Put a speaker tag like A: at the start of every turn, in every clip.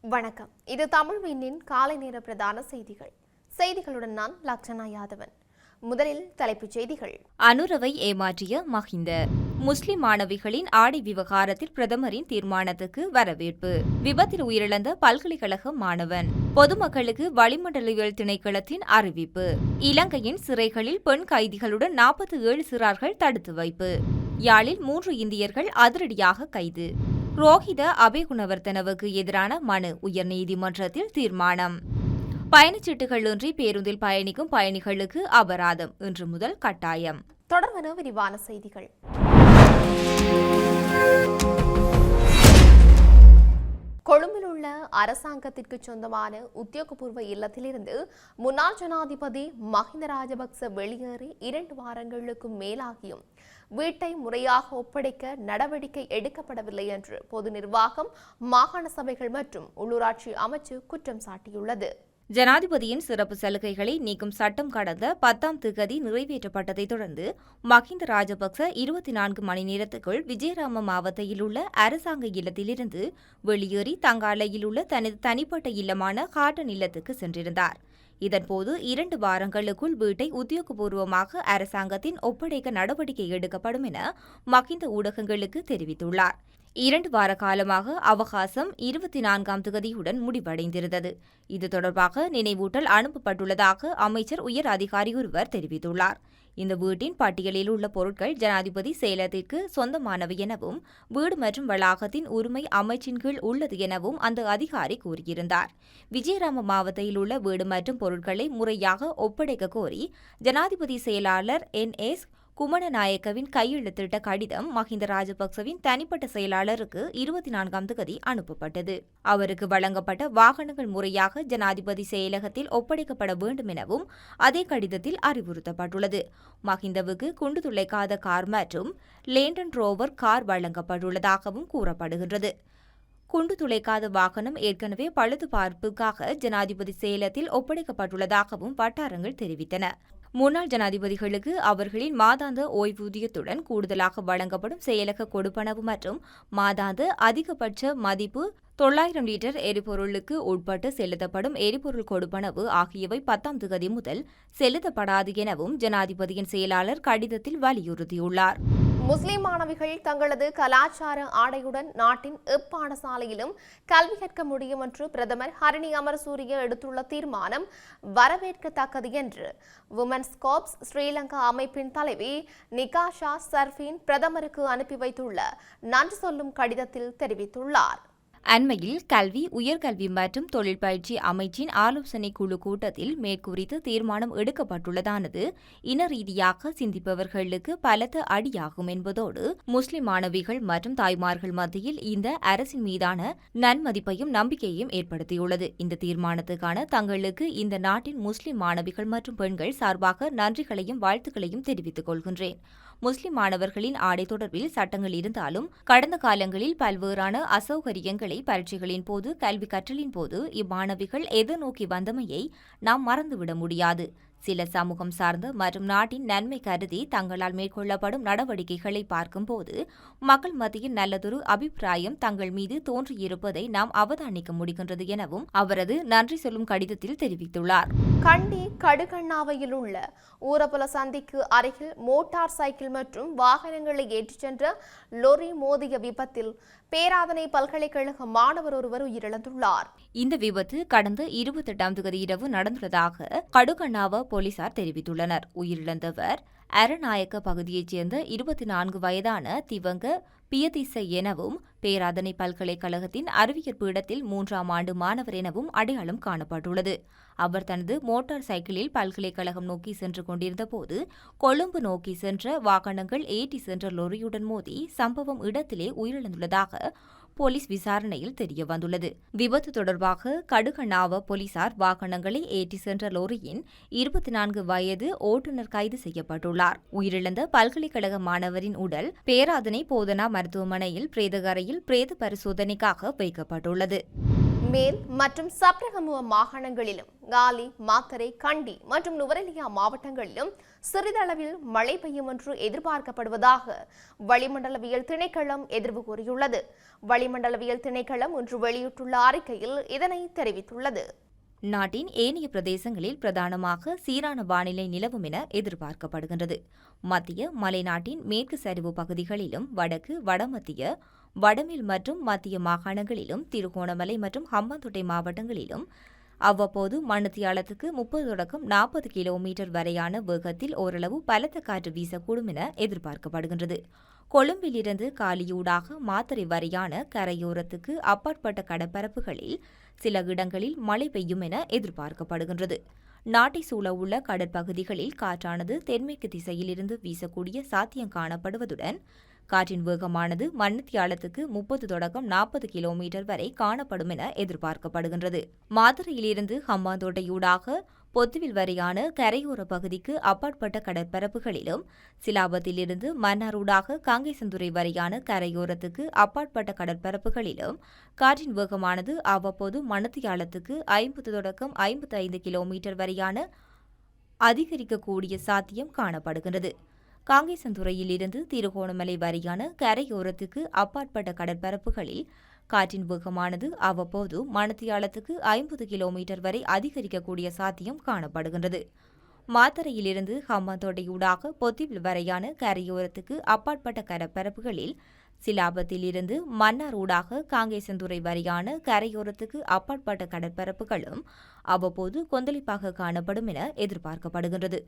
A: வணக்கம். இது தமிழ் விண்ணின் காலை நேர பிரதான செய்திகள். செய்திகளுடன் நான் லக்ஷனா யாதவன். முதலில் தலைப்புச் செய்திகள்.
B: அனுரவை ஏமாற்றிய மஹிந்த. முஸ்லிம் மாணவிகளின் ஆடை விவகாரத்தில் பிரதமரின் தீர்மானத்துக்கு வரவேற்பு. விபத்தில் உயிரிழந்த பல்கலைக்கழக மாணவன். பொதுமக்களுக்கு வளிமண்டலவியல் திணைக்களத்தின் அறிவிப்பு. இலங்கையின் சிறைகளில் பெண் கைதிகளுடன் நாற்பத்தி ஏழு சிறார்கள் தடுத்து வைப்பு. யாழில் மூன்று இந்தியர்கள் அதிரடியாக கைது. ரோஹித அபிகுணவர்த்தனவுக்கு எதிரான மனு உயர்நீதிமன்றத்தில் தீர்மானம். பயணச்சீட்டுகளின்றி பேருந்தில் பயணிக்கும் பயணிகளுக்கு அபராதம் இன்று முதல் கட்டாயம்.
A: தொடர்வன விரிவான செய்திகள். கொழும்பில் உள்ள அரசாங்கத்திற்கு சொந்தமான உத்தியோகபூர்வ இல்லத்திலிருந்து முன்னாள் ஜனாதிபதி மஹிந்த ராஜபக்ச வெளியேறி இரண்டு வாரங்களுக்கும் மேலாகியும் வீட்டை முறையாக ஒப்படைக்க நடவடிக்கை எடுக்கப்படவில்லை என்று பொது நிர்வாகம் மாகாண சபைகள் மற்றும் உள்ளூராட்சி அமைச்சு குற்றம் சாட்டியுள்ளது.
B: ஜனாதிபதியின் சிறப்பு சலுகைகளை நீக்கும் சட்டம் கடந்த பத்தாம் திகதி நிறைவேற்றப்பட்டதைத் தொடர்ந்து மஹிந்த ராஜபக்ச இருபத்தி நான்கு மணி நேரத்துக்குள் விஜயராம மாவட்டத்தில் உள்ள அரசாங்க இல்லத்திலிருந்து வெளியேறி தங்காலையில் உள்ள தனது தனிப்பட்ட இல்லமான காட்டன் இல்லத்துக்கு சென்றிருந்தார். இதன்போது இரண்டு வாரங்களுக்குள் வீட்டை உத்தியோகபூர்வமாக அரசாங்கத்தின் ஒப்படைக்க நடவடிக்கை எடுக்கப்படும் என மகிந்த ஊடகங்களுக்கு தெரிவித்துள்ளார். இரண்டு வார காலமாக அவகாசம் இருபத்தி நான்காம் தொகுதியுடன் முடிவடைந்திருந்தது. இது தொடர்பாக நினைவூட்டல் அனுப்பப்பட்டுள்ளதாக அமைச்சர் உயர் அதிகாரி ஒருவர் தெரிவித்துள்ளார். இந்த வீட்டின் பட்டியலில் உள்ள பொருட்கள் ஜனாதிபதி செயலத்திற்கு சொந்தமானவை எனவும் வீடு மற்றும் வளாகத்தின் உரிமை அமைச்சின் கீழ் உள்ளது எனவும் அந்த அதிகாரி கூறியிருந்தார். விஜயராம மாவட்டத்தில் உள்ள வீடு மற்றும் பொருட்களை முறையாக ஒப்படைக்க கோரி ஜனாதிபதி செயலாளர் என் எஸ் குமணநாயக்கவின் கையெழுத்திட்ட கடிதம் மஹிந்த ராஜபக்சவின் தனிப்பட்ட செயலாளருக்கு இருபத்தி நான்காம் தேதி அனுப்பப்பட்டது. அவருக்கு வழங்கப்பட்ட வாகனங்கள் முறையாக ஜனாதிபதி செயலகத்தில் ஒப்படைக்கப்பட வேண்டும் எனவும் அதே கடிதத்தில் அறிவுறுத்தப்பட்டுள்ளது. மஹிந்தவுக்கு குண்டு துளைக்காத கார் மற்றும் லேண்டன் ரோவர் கார் வழங்கப்பட்டுள்ளதாகவும் கூறப்படுகின்றது. குண்டு துளைக்காத வாகனம் ஏற்கனவே பழுது பார்ப்புக்காக ஜனாதிபதி சேலத்தில் ஒப்படைக்கப்பட்டுள்ளதாகவும் வட்டாரங்கள் தெரிவித்தன. முன்னாள் ஜனாதிபதிகளுக்கு அவர்களின் மாதாந்த ஓய்வூதியத்துடன் கூடுதலாக வழங்கப்படும் செயலக கொடுப்பனவு மற்றும் மாதாந்த அதிகபட்ச மதிப்பு தொள்ளாயிரம் லிட்டர் எரிபொருளுக்கு உட்பட்டு செலுத்தப்படும் எரிபொருள் கொடுப்பனவு ஆகியவை பத்தாம் திகதி முதல் செலுத்தப்படாது எனவும் ஜனாதிபதியின் செயலாளர் கடிதத்தில் வலியுறுத்தியுள்ளார்.
A: முஸ்லிம் மாணவிகள் தங்களது கலாச்சார ஆடையுடன் நாட்டின் எப்பாடசாலையிலும் கல்வி கற்க முடியும் என்று பிரதமர் ஹரணி அமரசூரிய எடுத்துள்ள தீர்மானம் வரவேற்கத்தக்கது என்று உமன்ஸ் கோப்ஸ் ஸ்ரீலங்கா அமைப்பின் தலைவி நிகாஷா சர்ஃபின் பிரதமருக்கு அனுப்பி வைத்துள்ள நன்றி சொல்லும் கடிதத்தில் தெரிவித்துள்ளார்.
B: அண்மையில் கல்வி உயர்கல்வி மற்றும் தொழில் பயிற்சி அமைச்சின் ஆலோசனை குழு கூட்டத்தில் மேற்குறித்து தீர்மானம் எடுக்கப்பட்டுள்ளதானது. இன ரீதியாக சிந்திப்பவர்களுக்கு பலத்த அடியாகும் என்பதோடு முஸ்லிம் மாணவிகள் மற்றும் தாய்மார்கள் மத்தியில் இந்த அரசின் மீதான நன்மதிப்பையும் நம்பிக்கையையும் ஏற்படுத்தியுள்ளது. இந்த தீர்மானத்துக்கான தங்களுக்கு இந்த நாட்டின் முஸ்லிம் மாணவிகள் மற்றும் பெண்கள் சார்பாக நன்றிகளையும் வாழ்த்துக்களையும் தெரிவித்துக் கொள்கின்றேன். முஸ்லிம் மாணவர்களின் ஆடை தொடர்பில் சட்டங்கள் இருந்தாலும் கடந்த காலங்களில் பல்வேறான அசௌகரியங்களை பரீட்சைகளின் போது கல்வி கற்றலின் போது இம்மாணவிகள் எதிர்நோக்கி வந்தமையை நாம் மறந்துவிட முடியாது. சில சமூகம் சார்ந்த மற்றும் நாட்டின் நன்மை கருதி தங்களால் மேற்கொள்ளப்படும் நடவடிக்கைகளை பார்க்கும்போது மக்கள் மத்தியில் நல்லதொரு அபிப்பிராயம் தங்கள் மீது தோன்றியிருப்பதை நாம் அவதானிக்க முடிகின்றது எனவும் அவரது நன்றி சொல்லும் கடிதத்தில் தெரிவித்துள்ளார்.
A: கண்டி கடுகண்ணாவையில் உள்ள ஊரபுல சந்திக்கு அருகில் மோட்டார் சைக்கிள் மற்றும் வாகனங்களை ஏற்றிச் சென்ற லொரி மோதிய விபத்தில் பேராதனை பல்கலைக்கழக மாணவர் ஒருவர் உயிரிழந்துள்ளார்.
B: இந்த விபத்து கடந்த இருபத்தெட்டாம் தேதி இரவு நடந்துள்ளதாக கடுகண்ணாவ போலீசார் தெரிவித்துள்ளனர். உயிரிழந்தவர் அரநாயக்க பகுதியைச் சேர்ந்த இருபத்தி நான்கு வயதான திவங்க பியதிச எனவும் பேராதனை பல்கலைக்கழகத்தின் அறிவியற் பீடத்தில் மூன்றாம் ஆண்டு மாணவர் எனவும் அடையாளம் காணப்பட்டுள்ளது. அவர் தனது மோட்டார் சைக்கிளில் பல்கலைக்கழகம் நோக்கி சென்று கொண்டிருந்தபோது கொழும்பு நோக்கி சென்ற வாகனங்கள் ஏற்றி சென்ற லொரியுடன் மோதி சம்பவம் இடத்திலே உயிரிழந்துள்ளதாக போலீஸ் விசாரணையில் தெரியவந்துள்ளது விபத்து தொடர்பாக கடுகனாவ போலீசார் வாகனங்களை ஏற்றி சென்ற லோரியின் இருபத்தி நான்கு வயது ஓட்டுநர் கைது செய்யப்பட்டுள்ளார். உயிரிழந்த பல்கலைக்கழக மாணவரின் உடல் பேராதனை போதனா மருத்துவமனையில் பிரேதகரையில் பிரேத பரிசோதனைக்காக வைக்கப்பட்டுள்ளது.
A: மேல் மற்றும் சப்ரகமுவ மாகாணங்களிலும் காலி மாத்தரை கண்டி மற்றும் நுவரெலியா மாவட்டங்களிலும் சிறிதளவில் மழை பெய்யும் என்று எதிர்பார்க்கப்படுவதாக வளிமண்டலவியல் திணைக்களம் எதிர்வு கூறியுள்ளது. வளிமண்டலவியல் திணைக்களம் ஒன்று வெளியிட்டுள்ள அறிக்கையில் இதனை தெரிவித்துள்ளது.
B: நாட்டின் ஏனைய பிரதேசங்களில் பிரதானமாக சீரான வானிலை நிலவும் என எதிர்பார்க்கப்படுகின்றது. மத்திய மலைநாட்டின் மேற்கு சரிவு பகுதிகளிலும் வடக்கு வடமத்திய வடமேல் மற்றும் மத்திய மாகாணங்களிலும் திருகோணமலை மற்றும் ஹம்பாந்தோட்டை மாவட்டங்களிலும் அவ்வப்போது மணித்தியாலத்துக்கு முப்பது தொடக்கம் நாற்பது கிலோமீட்டர் வரையான வேகத்தில் ஓரளவு பலத்த காற்று வீசக்கூடும் என எதிர்பார்க்கப்படுகின்றது. கொழும்பிலிருந்து காலியூடாக மாத்தறை வரையான கரையோரத்துக்கு அப்பாற்பட்ட கடற்பரப்புகளில் சில இடங்களில் மழை பெய்யும் என எதிர்பார்க்கப்படுகின்றது. நாட்டை சூழவுள்ள கடற்பகுதிகளில் காற்றானது தென்மேற்கு திசையிலிருந்து வீசக்கூடிய சாத்தியம் காணப்படுவதுடன் காற்றின் வேகமானது மணித்தியாலத்துக்கு முப்பது தொடக்கம் நாற்பது கிலோமீட்டர் வரை காணப்படும் என எதிர்பார்க்கப்படுகின்றது. மாதுரையிலிருந்து ஹம்பாந்தோட்டையூடாக பொத்துவில் வரையான கரையோர பகுதிக்கு அப்பாற்பட்ட கடற்பரப்புகளிலும் சிலாபத்திலிருந்து மன்னாரூடாக காங்கேசந்துறை வரையான கரையோரத்துக்கு அப்பாற்பட்ட கடற்பரப்புகளிலும் காற்றின் வேகமானது அவ்வப்போது மணத்தியாலத்துக்கு ஐம்பது தொடக்கம் ஐம்பத்தைந்து கிலோமீட்டர் வரையான அதிகரிக்கக்கூடிய சாத்தியம் காணப்படுகின்றது. காங்கேசந்துறையில் இருந்து திருகோணமலை வரையான கரையோரத்துக்கு அப்பாற்பட்ட கடற்பரப்புகளில் காற்றின் வேகமானது அவ்வப்போது மணத்தியாலத்துக்கு ஐம்பது கிலோமீட்டர் வரை அதிகரிக்கக்கூடிய சாத்தியம் காணப்படுகின்றது. மாத்தரையிலிருந்து ஹம்பாந்தோட்டையூடாக பொத்திவில் வரையான கரையோரத்துக்கு அப்பாற்பட்ட கடற்பரப்புகளில் சிலாபத்திலிருந்து மன்னார் ஊடாக காங்கேசந்துறை வரையான கரையோரத்துக்கு அப்பாற்பட்ட கடற்பரப்புகளும் அவ்வப்போது கொந்தளிப்பாக காணப்படும் என எதிர்பார்க்கப்படுகின்றது.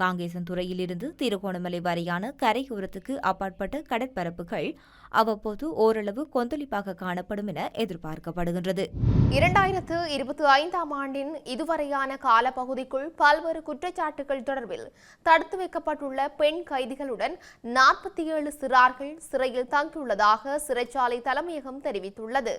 B: காங்கேசன்துறையிலிருந்து திருகோணமலை வரையான கரையோரத்துக்கு அப்பாற்பட்ட கடற்பரப்புகள் அவ்வப்போது ஓரளவு கொந்தளிப்பாக காணப்படும் என எதிர்பார்க்கப்படுகின்றது.
A: இரண்டாயிரத்து இருபத்தி ஐந்தாம் ஆண்டின் இதுவரையான காலப்பகுதிக்குள் பல்வேறு குற்றச்சாட்டுகள் தொடர்பில் தடுத்து வைக்கப்பட்டுள்ள பெண் கைதிகளுடன் நாற்பத்தி ஏழு சிறார்கள் சிறையில் தங்கியுள்ளதாக சிறைச்சாலை தலைமையகம் தெரிவித்துள்ளது.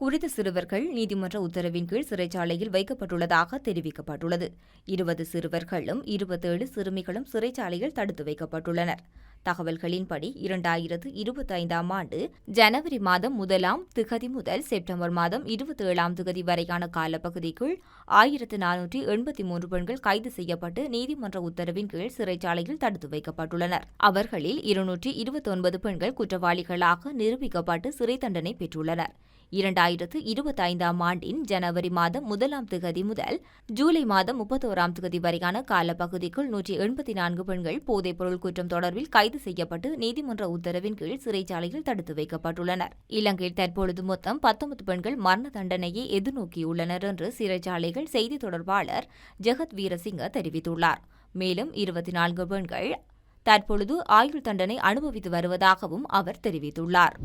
B: குறித்த சிறுவர்கள் நீதிமன்ற உத்தரவின் கீழ் சிறைச்சாலையில் வைக்கப்பட்டுள்ளதாக தெரிவிக்கப்பட்டுள்ளது. இருபது சிறுவர்களும் இருபத்தேழு சிறுமிகளும் சிறைச்சாலையில் தடுத்து வைக்கப்பட்டுள்ளனர். தகவல்களின்படி இரண்டாயிரத்து இருபத்தைந்தாம் ஆண்டு ஜனவரி மாதம் முதலாம் திகதி முதல் செப்டம்பர் மாதம் இருபத்தேழாம் திகதி வரையான காலப்பகுதிக்குள் ஆயிரத்து நானூற்றி எண்பத்தி மூன்று பெண்கள் கைது செய்யப்பட்டு நீதிமன்ற உத்தரவின் கீழ் சிறைச்சாலையில் தடுத்து வைக்கப்பட்டுள்ளனர். அவர்களில் இருநூற்றி இருபத்தொன்பது பெண்கள் குற்றவாளிகளாக நிரூபிக்கப்பட்டு சிறை தண்டனை பெற்றுள்ளனர். இரண்டாயிரத்து இருபத்தைந்தாம் ஆண்டின் ஜனவரி மாதம் முதலாம் திகதி முதல் ஜூலை மாதம் முப்பத்தோராம் திகதி வரையான காலப்பகுதிக்குள் நூற்றி எண்பத்தி நான்கு பெண்கள் போதைப்பொருள் குற்றம் தொடர்பில் கைது செய்யப்பட்டு நீதிமன்ற உத்தரவின் கீழ் சிறைச்சாலையில் தடுத்து வைக்கப்பட்டுள்ளனர். இலங்கையில் தற்பொழுது மொத்தம் பத்தொன்பது பெண்கள் மரண தண்டனையை எதிர்நோக்கியுள்ளனர் என்று சிறைச்சாலைகள் செய்தி தொடர்பாளர் ஜெகத் வீரசிங்க தெரிவித்துள்ளார். மேலும் இருபத்தி நான்கு பெண்கள் தற்பொழுது ஆயுள் தண்டனை அனுபவித்து வருவதாகவும் அவர் தெரிவித்துள்ளார்.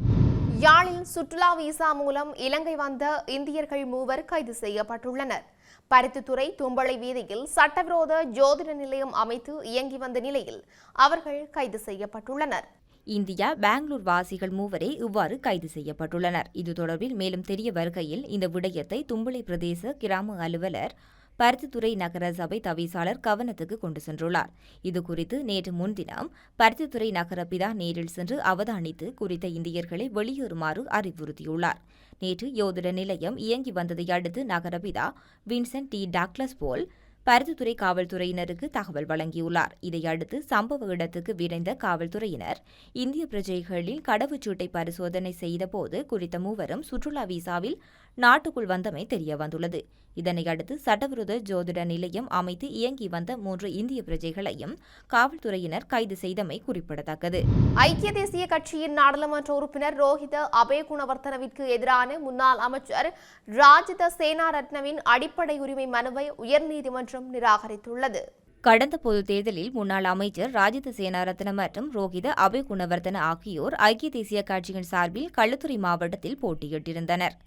A: யாழில் சுற்றுலா விசா மூலம் இலங்கை வந்த இந்தியர்கள் மூவர் கைது செய்யப்பட்டுள்ளனர். பருத்தித்துறை தும்பளை வீதியில் சட்டவிரோத ஜோதிட நிலையம் அமைத்து இயங்கி வந்த நிலையில் அவர்கள் கைது செய்யப்பட்டுள்ளனர்.
B: இந்தியா பெங்களூர் வாசிகள் மூவரே இவ்வாறு கைது செய்யப்பட்டுள்ளனர். இது தொடர்பில் மேலும் தெரிய வருகையில் இந்த விடயத்தை தும்பளை பிரதேச கிராம அலுவலர் பருத்தித்துறை நகர சபை தவிசாளர் கவனத்துக்கு கொண்டு சென்றுள்ளார். இதுகுறித்து நேற்று முன்தினம் பருத்தித்துறை நகர பிதா நேரில் சென்று அவதானித்து குறித்த இந்தியர்களை வெளியேறுமாறு அறிவுறுத்தியுள்ளார். நேற்று யோதிட நிலையம் இயங்கி வந்ததை அடுத்து நகரபிதா Vincent D. Douglas Paul Paruthithurai காவல்துறையினருக்கு தகவல் வழங்கியுள்ளார். இதையடுத்து சம்பவ இடத்துக்கு விரைந்த காவல்துறையினர் இந்திய பிரஜைகளின் கடவுச்சீட்டை பரிசோதனை செய்தபோது குறித்த மூவரும் சுற்றுலா விசாவில் நாட்டுக்குள் வந்தமை தெரியவந்துள்ளது இதனையடுத்து சட்டவிரோத ஜோதிட நிலையம் அமைத்து இயங்கி வந்த மூன்று இந்திய பிரஜைகளையும் காவல்துறையினர் கைது செய்தமை குறிப்பிடத்தக்கது.
A: ஐக்கிய தேசிய கட்சியின் நாடாளுமன்ற உறுப்பினர் ரோஹித அபயகுணவர்த்தனவிற்கு எதிரான முன்னாள் அமைச்சர் ராஜித சேனாரத்னவின் அடிப்படை உரிமை மனுவை உயர்நீதிமன்றம் நிராகரித்துள்ளது.
B: கடந்த பொதுத் தேர்தலில் முன்னாள் அமைச்சர் ராஜித சேனாரத்ன மற்றும் ரோஹித அபய் குணவர்தன ஆகியோர் ஐக்கிய தேசிய கட்சியின் சார்பில் களுத்துறை மாவட்டத்தில் போட்டியிட்டிருந்தனர்.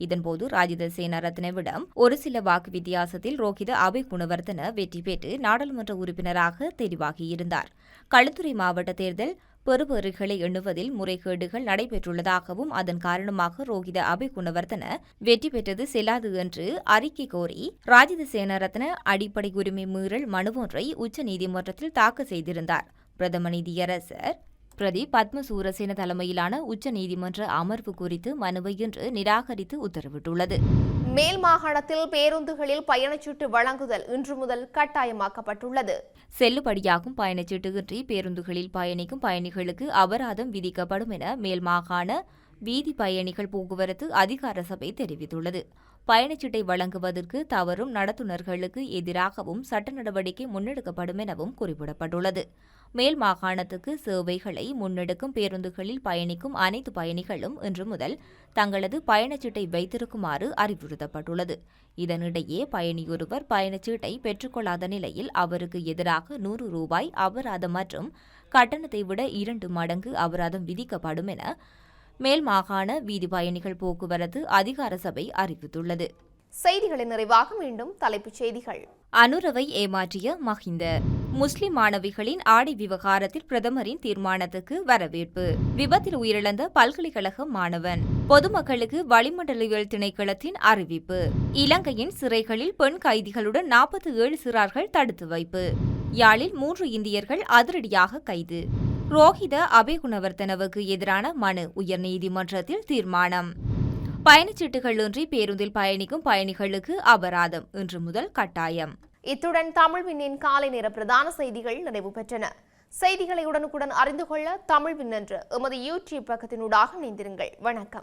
B: இதன்போது ராஜித சேனாரத்னவிடம் ஒரு சில வாக்கு வித்தியாசத்தில் ரோஹித அபய் குணவர்தன வெற்றி பெற்று நாடாளுமன்ற உறுப்பினராக தெரிவாகியிருந்தார். களுத்துறை மாவட்ட தேர்தல் பெறுபேறுகளை எண்ணுவதில் முறைகேடுகள் நடைபெற்றுள்ளதாகவும் அதன் காரணமாக ரோஹித அபய் குணவர்தன வெற்றி பெற்றது செல்லாது என்று அறிக்கை கோரி ராஜித சேனாரத்ன அடிப்படை உரிமை மீறல் மனு ஒன்றை உச்சநீதிமன்றத்தில் தாக்கல் செய்திருந்தார். பிரதம நீதியரசர் பிரதி பத்ம சூரசேன தலைமையிலான உச்சநீதிமன்ற அமர்வு குறித்து மனுவை இன்று நிராகரித்து உத்தரவிட்டுள்ளது.
A: மேல் மாகாணத்தில் பேருந்துகளில் பயணச்சீட்டு வழங்குதல் இன்று முதல் கட்டாயமாக்கப்பட்டுள்ளது.
B: செல்லுபடியாகும் பயணச்சீட்டுயின்றி பேருந்துகளில் பயணிக்கும் பயணிகளுக்கு அபராதம் விதிக்கப்படும் என மேல் மாகாண வீதி பயணிகள் போக்குவரத்து அதிகார சபை தெரிவித்துள்ளது. பயணச்சீட்டை வழங்குவதற்கு தவறும் நடத்துனர்களுக்கு எதிராகவும் சட்ட நடவடிக்கை முன்னெடுக்கப்படும் எனவும் குறிப்பிடப்பட்டுள்ளது. மேல் மாகாணத்துக்கு சேவைகளை முன்னெடுக்கும் பேருந்துகளில் பயணிக்கும் அனைத்து பயணிகளும் இன்று முதல் தங்களது பயணச்சீட்டை வைத்திருக்குமாறு அறிவுறுத்தப்பட்டுள்ளது. இதனிடையே பயணியொருவர் பயணச்சீட்டை பெற்றுக்கொள்ளாத நிலையில் அவருக்கு எதிராக நூறு ரூபாய் அபராதம் மற்றும் கட்டணத்தை விட இரண்டு மடங்கு அபராதம் விதிக்கப்படும் என மேல் மாகாண வீதி பயணிகள் போக்குவரத்து அதிகார சபை அறிவித்துள்ளது.
A: செய்திகளின் நிறைவாக மீண்டும் தலைப்புச் செய்திகள்.
B: அனுரவை ஏமாற்றிய மஹிந்த முஸ்லிம் மாணவிகளின் ஆடை விவகாரத்தில் பிரதமரின் தீர்மானத்துக்கு வரவேற்பு. விபத்தில் உயிரிழந்த பல்கலைக்கழக மாணவன். பொதுமக்களுக்கு வளிமண்டலவியல் திணைக்களத்தின் அறிவிப்பு. இலங்கையின் சிறைகளில் பெண் கைதிகளுடன் நாற்பத்தி ஏழு சிறார்கள் தடுத்து வைப்பு. யாழில் மூன்று இந்தியர்கள் அதிரடியாக கைது. ரோஹித அபேகுணவர்த்தனவுக்கு எதிரான மனு உயர்நீதிமன்றத்தில் தீர்மானம். பயணச்சீட்டுகளின்றி பேருந்தில் பயணிக்கும் பயணிகளுக்கு அபராதம் இன்று முதல் கட்டாயம்.
A: இத்துடன் தமிழ் விண்ணின் காலை நேர பிரதான செய்திகள் நிறைவு பெற்றன. செய்திகளை உடனுக்குடன் அறிந்து கொள்ள தமிழ் விண்ணென்று எமது யூடியூப் பக்கத்தினூடாக இணைந்திருங்கள். வணக்கம்.